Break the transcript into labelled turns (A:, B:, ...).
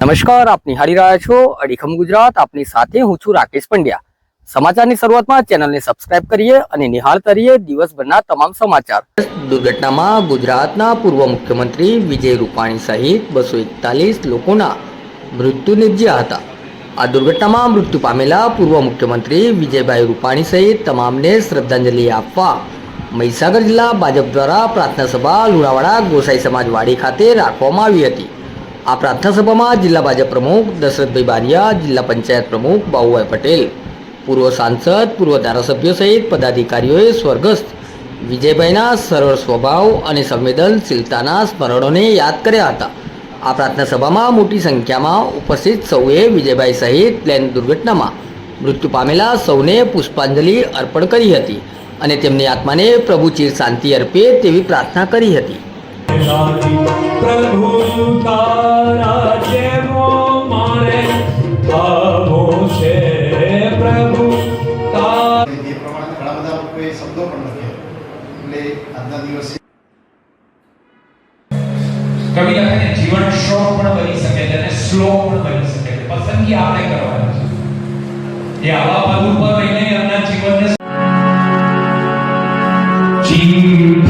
A: નમસ્કાર આપ નિહાળી રહ્યા છો અડીખમ ગુજરાત. આપની સાથે હું છું રાકેશ પંડ્યા. સમાચારની શરૂઆતમાં ચેનલને સબસ્ક્રાઇબ કરીએ અને નિહાળતા રહીએ દિવસભરના તમામ સમાચાર. દુર્ઘટનામાં ગુજરાતના પૂર્વ મુખ્યમંત્રી વિજય રૂપાણી સહિત બસો એકતાલીસ લોકોના મૃત્યુ નિપજ્યા હતા. આ દુર્ઘટનામાં મૃત્યુ પામેલા પૂર્વ મુખ્યમંત્રી વિજયભાઈ રૂપાણી સહિત તમામને શ્રદ્ધાંજલિ આપવા મહીસાગર જિલ્લા ભાજપ દ્વારા પ્રાર્થના સભા લુણાવાડા ગોસાઈ સમાજવાડી ખાતે રાખવામાં આવી હતી. આ પ્રાર્થના સભામાં જિલ્લા ભાજપ પ્રમુખ દશરથભાઈ બારિયા, જિલ્લા પંચાયત પ્રમુખ બાહુભાઈ પટેલ, પૂર્વ સાંસદ, પૂર્વ ધારાસભ્યો સહિત પદાધિકારીઓએ સ્વર્ગસ્થ વિજયભાઈના સરળ સ્વભાવ અને સંવેદનશીલતાના સ્મરણોને યાદ કર્યા હતા. આ પ્રાર્થના સભામાં મોટી સંખ્યામાં ઉપસ્થિત સૌએ વિજયભાઈ સહિત પ્લેન દુર્ઘટનામાં મૃત્યુ પામેલા સૌને પુષ્પાંજલિ અર્પણ કરી હતી અને તેમની આત્માને પ્રભુ ચીર શાંતિ અર્પે તેવી પ્રાર્થના કરી હતી.
B: કવિ લખે જીવન શોક પણ બની શકે છે અને શ્લોક પણ બની શકે છે. પસંદગી આપણે કરવાની છે. એ આવા પદ ઉપર રહીને એમના જીવનને ચિઠ્ઠીને